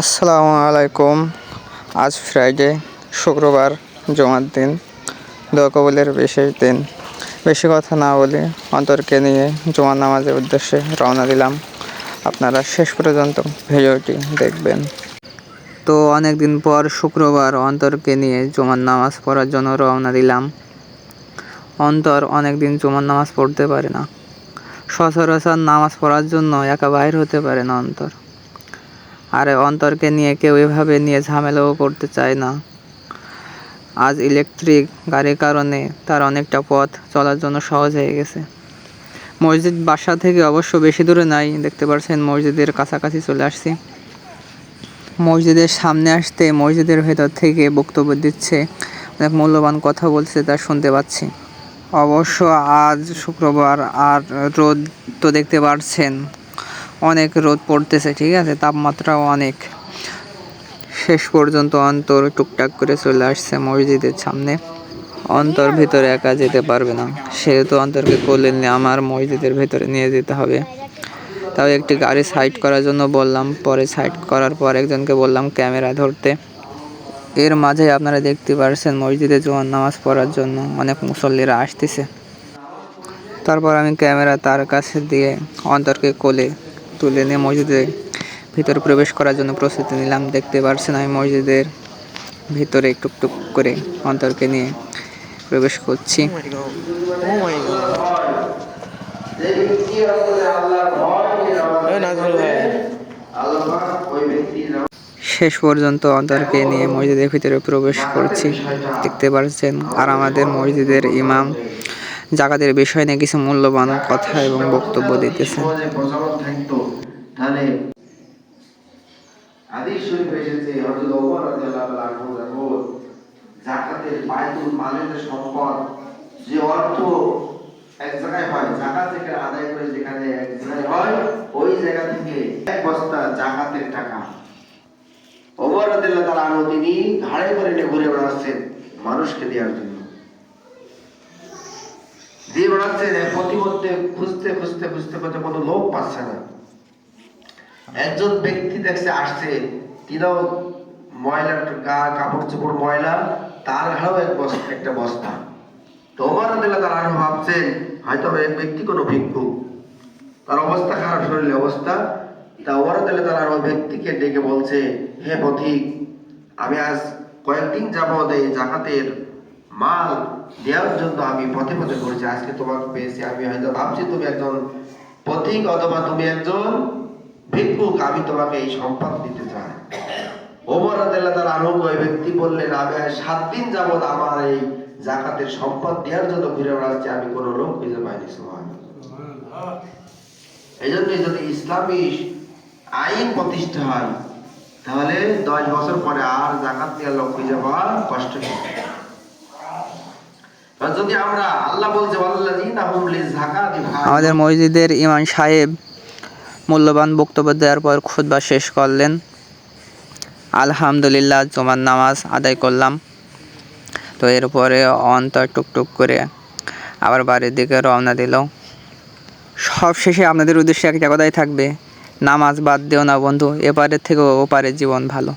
আসসালামু আলাইকুম। আজ ফ্রাইডে শুক্রবার, জমার দিন। দোয়া কবুলের বিশেষ দিন। বেশি কথা না বলে অন্তরকে নিয়ে জমার নামাজের উদ্দেশ্যে রওনা দিলাম। আপনারা শেষ পর্যন্ত ভিডিওটি দেখবেন। তো অনেক দিন পর শুক্রবার অন্তরকে নিয়ে জমার নামাজ পড়ার জন্য রওনা দিলাম। অন্তর অনেক দিন জমার নামাজ পড়তে পারে না। সচরাচর নামাজ পড়ার জন্য একা বাইর হতে পারে না অন্তর। আর অন্তরকে নিয়ে কেউ এভাবে নিয়ে ঝামেলাও করতে চায় না। আজ ইলেকট্রিক গাড়ির কারণে তার অনেকটা পথ চলার জন্য সহজ হয়ে গেছে। মসজিদ বাসা থেকে অবশ্য বেশি দূরে নাই, দেখতে পাচ্ছেন মসজিদের কাছাকাছি চলে আসছি। মসজিদের সামনে আসতে মসজিদের ভেতর থেকে বক্তব্য দিচ্ছে, অনেক মূল্যবান কথা বলছে তা শুনতে পাচ্ছি। অবশ্য আজ শুক্রবার আর রোদ তো দেখতে পাচ্ছেন অনেক রোদ পড়তেছে, ঠিক আছে? তাপমাত্রাও অনেক। শেষ পর্যন্ত অন্তর টুকটাক করে চলে আসছে মসজিদের সামনে। অন্তর ভিতরে একা যেতে পারবে না। সেহেতু অন্তরকে কোলে নিয়ে আমার মসজিদের ভেতরে নিয়ে যেতে হবে। তাও একটি গাড়ি সাইড করার জন্য বললাম। পরে সাইড করার পর একজনকে বললাম ক্যামেরা ধরতে। এর মাঝে আপনারা দেখতে পারছেন মসজিদে জোয়ান নামাজ পড়ার জন্য অনেক মুসল্লিরা আসতেছে। তারপর আমি ক্যামেরা তার কাছে দিয়ে অন্তরকে কোলে তুলে নিয়ে মসজিদের ভিতরে প্রবেশ করার জন্য প্রস্তুতি নিলাম। দেখতে পারছেন আমি মসজিদের ভিতরে টুকটুক করে অন্তরকে নিয়ে প্রবেশ করছি। Oh. Oh শেষ পর্যন্ত অন্তরকে নিয়ে মসজিদের ভিতরে প্রবেশ করছি। দেখতে পাচ্ছেন আর আমাদের মসজিদের ইমাম জাকাতের বিষয় নিয়ে কিছু মূল্যবান কথা এবং বক্তব্য দিতেছে সমাজে প্রচলন থাকতো তাহলে হাদিস শরীফ এসেছে হযরত ওমর রাদিয়াল্লাহু আনহু যখন যাকাতের বাইতুল মালের সম্পদ, যে অর্থ এক জায়গায় হয় থেকে আদায় করে যেখানে এক জায়গায় হয়, ওই জায়গা থেকে এক বস্তা টাকা। তিনি ঘাড়ে করে ঘুরে বেড়াচ্ছেন মানুষকে দেওয়ার জন্য। দিয়ে বেড়াচ্ছেন এক প্রতিমধ্যে খুঁজতে খুঁজতে খুঁজতে খুঁজতে কোনো লোক পাচ্ছে না। একজন ব্যক্তি দেখছে, আসছে তিনাও ময়লা গা, কাপড় চোপড়, ময়লা? তার ঘাড়েও এক বস্তা একটা বস্তা। তো ওমর রাদিয়াল্লাহু তাআলা আনহু ভাবছেন হয়তো এক ব্যক্তি কোনো ভিক্ষু। তার অবস্থা খারাপ, শরীরের অবস্থা। তা রাদিয়াল্লাহু তাআলা আনহু ওই ব্যক্তিকে ডেকে বলছে, হে পথিক, আমি আজ কয়েকদিন যাবৎ এই জাকাতের মাল দেওয়ার জন্য আমি পথে পথে ঘুরছি। আজকে তোমাকে পেয়েছি, আমি হয়তো ভাবছি তুমি একজন পথিক অথবা তুমি একজন ভিক্ষুক, আমি তোমাকে এই সম্পদ দিতে চাই। ওমর রাদিয়াল্লাহু তাআলা আনহু ওই ব্যক্তি বললেন, আমি সাত দিন যাবৎ আমার এই জাকাতের সম্পদ দেওয়ার জন্য ঘুরে বেড়াচ্ছি, আমি কোনো লোক খুঁজে পাইনি, সুবহানাল্লাহ। এই জন্য যদি ইসলামী আইন প্রতিষ্ঠা হয়, তাহলে দশ বছর পরে আর জাকাত দেওয়ার লোক খুঁজে পাওয়া কষ্ট হবে আর যদি আমরা আল্লাহ বলছে ওয়াল্লাযীনা হুম লিযাকাতি আমাদের মসজিদের ইমাম সাহেব মূল্যবান বক্তব্য দেওয়ার পর খুতবা শেষ করলেন। আলহামদুলিল্লাহ, জমার নামাজ আদায় করলাম। তো এরপরে অন্তর টুকটুক করে আবার বাড়ির দিকে রওনা দিল। সব শেষে আপনাদের উদ্দেশ্যে একটা কথাই থাকবে, নামাজ বাদ দিও না বন্ধু, এপারের থেকে ওপারের জীবন ভালো।